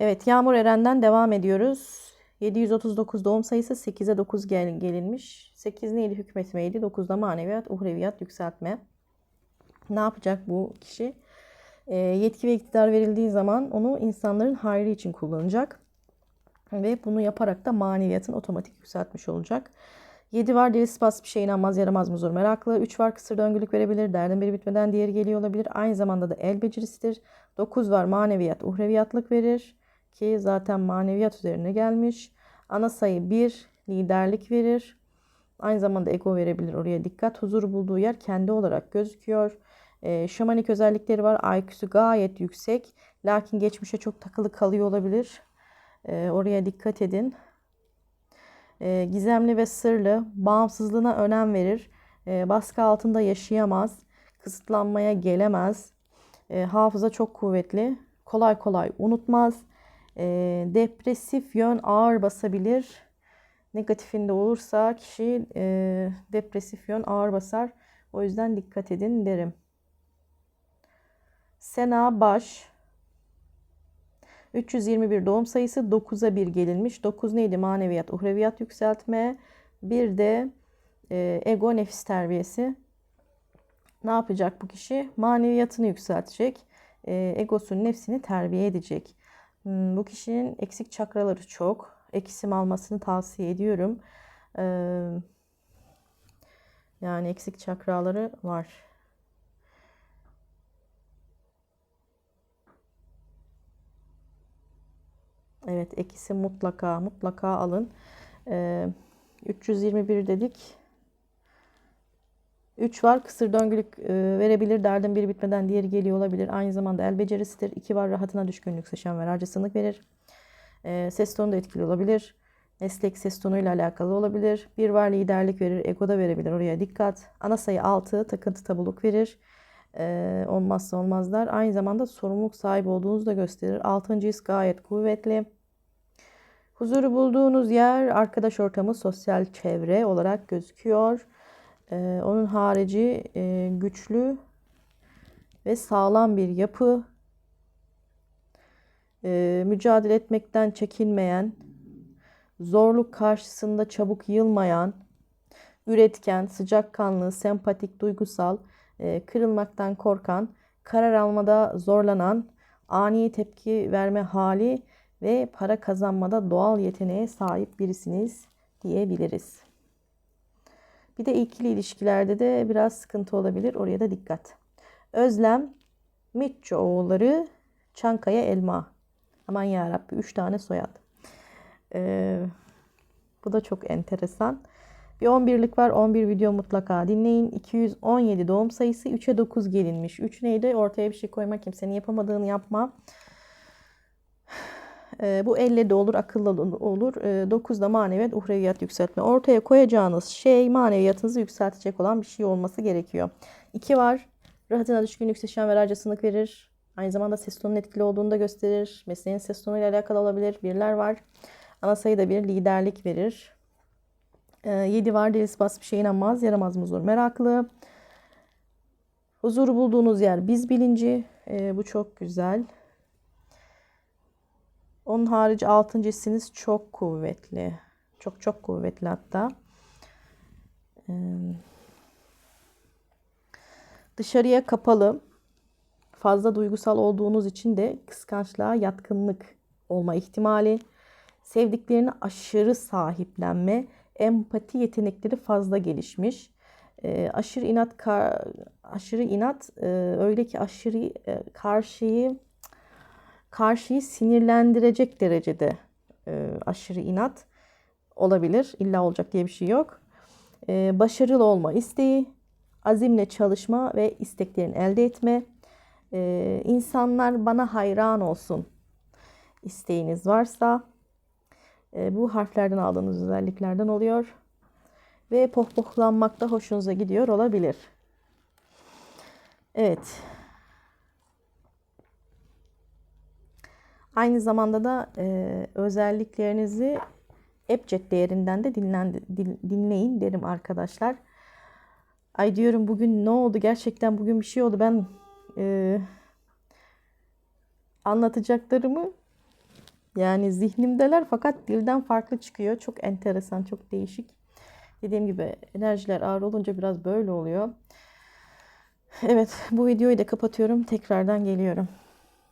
Evet, Yağmur Eren'den devam ediyoruz. 739 doğum sayısı 8'e 9 gel gelinmiş. 8 neydi? Hükmetmeydi. 9'da maneviyat, uhreviyat, yükseltme. Ne yapacak bu kişi? E, yetki ve iktidar verildiği zaman onu insanların hayrı için kullanacak. Ve bunu yaparak da maneviyatın otomatik yükseltmiş olacak. 7 var delisi bas bir şey inanmaz yaramaz muzur meraklı. 3 var kısır döngülük verebilir. Derdin biri bitmeden diğeri geliyor olabilir. Aynı zamanda da el becerisidir. 9 var maneviyat uhreviyatlık verir. Ki zaten maneviyat üzerine gelmiş. Ana sayı 1 liderlik verir. Aynı zamanda ego verebilir oraya dikkat. Huzur bulduğu yer kendi olarak gözüküyor. E, şamanik özellikleri var. IQ'su gayet yüksek. Lakin geçmişe çok takılı kalıyor olabilir. E, oraya dikkat edin. E, gizemli ve sırlı, bağımsızlığına önem verir. E, baskı altında yaşayamaz. Kısıtlanmaya gelemez. E, hafıza çok kuvvetli. Kolay kolay unutmaz. E, depresif yön ağır basabilir. Negatifinde olursa kişi e, depresif yön ağır basar. O yüzden dikkat edin derim. Sena Baş 321 doğum sayısı 9'a 1 gelinmiş. 9 neydi? Maneviyat, uhreviyat yükseltme. Bir de e, ego nefis terbiyesi. Ne yapacak bu kişi? Maneviyatını yükseltecek. E, egosunun nefsini terbiye edecek. Hmm, bu kişinin eksik çakraları çok. Ekisim almasını tavsiye ediyorum. E, yani eksik çakraları var. Evet ekisi mutlaka mutlaka alın. Ee, 321 dedik. 3 var kısır döngülük e, verebilir. Derdin biri bitmeden diğeri geliyor olabilir. Aynı zamanda el becerisidir. 2 var rahatına düşkünlük seçen ve harcasınlık verir. E, ses tonu da etkili olabilir. Meslek ses tonuyla alakalı olabilir. Bir var liderlik verir. Ego da verebilir. Oraya dikkat. Ana sayı 6 takıntı tabuluk verir. E, olmazsa olmazlar. Aynı zamanda sorumluluk sahibi olduğunuzu da gösterir. 6. his gayet kuvvetli. Huzuru bulduğunuz yer arkadaş ortamı, sosyal çevre olarak gözüküyor. Ee, onun harici e, güçlü ve sağlam bir yapı. Ee, mücadele etmekten çekinmeyen, zorluk karşısında çabuk yılmayan, üretken, sıcakkanlı, sempatik, duygusal, e, kırılmaktan korkan, karar almada zorlanan, ani tepki verme hali ve para kazanmada doğal yeteneğe sahip birisiniz diyebiliriz. Bir de ikili ilişkilerde de biraz sıkıntı olabilir. Oraya da dikkat. Özlem, Mitço oğulları, Çankaya Elma. Aman yarabbi 3 tane soyad. Ee, bu da çok enteresan. Bir 11'lik var. 11 video mutlaka dinleyin. 217 doğum sayısı 3'e 9 gelinmiş. 3 neydi? Ortaya bir şey koyma. Kimsenin yapamadığını yapma. E, bu elle de olur, akılla da olur. E, 9'da maneviyat, uhreviyat yükseltme. Ortaya koyacağınız şey maneviyatınızı yükseltecek olan bir şey olması gerekiyor. 2 var. Rahatına düşkünlük seçen ve harcasınlık verir. Aynı zamanda ses tonunun etkili olduğunu da gösterir. Mesleğin ses tonuyla alakalı olabilir. Birler var. Ana sayıda bir liderlik verir. 7 e, var. Delisi bas bir şey inanmaz. Yaramaz muzur meraklı. Huzuru bulduğunuz yer biz bilinci. E, bu çok güzel. Onun harici altıncı hissiniz çok kuvvetli. Çok çok kuvvetli hatta. Ee, dışarıya kapalı. Fazla duygusal olduğunuz için de kıskançlığa yatkınlık olma ihtimali. Sevdiklerini aşırı sahiplenme, empati yetenekleri fazla gelişmiş. E, aşırı inat aşırı inat e, öyle ki aşırı e, karşıyı karşıyı sinirlendirecek derecede e, aşırı inat olabilir. İlla olacak diye bir şey yok. E, başarılı olma isteği, azimle çalışma ve isteklerini elde etme. E, insanlar bana hayran olsun isteğiniz varsa e, bu harflerden aldığınız özelliklerden oluyor. Ve pohpohlanmak da hoşunuza gidiyor olabilir. Evet. Aynı zamanda da e, özelliklerinizi Ebced değerinden de dinlen, dinleyin derim arkadaşlar. Ay diyorum bugün ne oldu? Gerçekten bugün bir şey oldu. Ben e, anlatacaklarımı Yani zihnimdeler fakat dilden farklı çıkıyor. Çok enteresan, çok değişik. Dediğim gibi enerjiler ağır olunca biraz böyle oluyor. Evet, bu videoyu da kapatıyorum. Tekrardan geliyorum.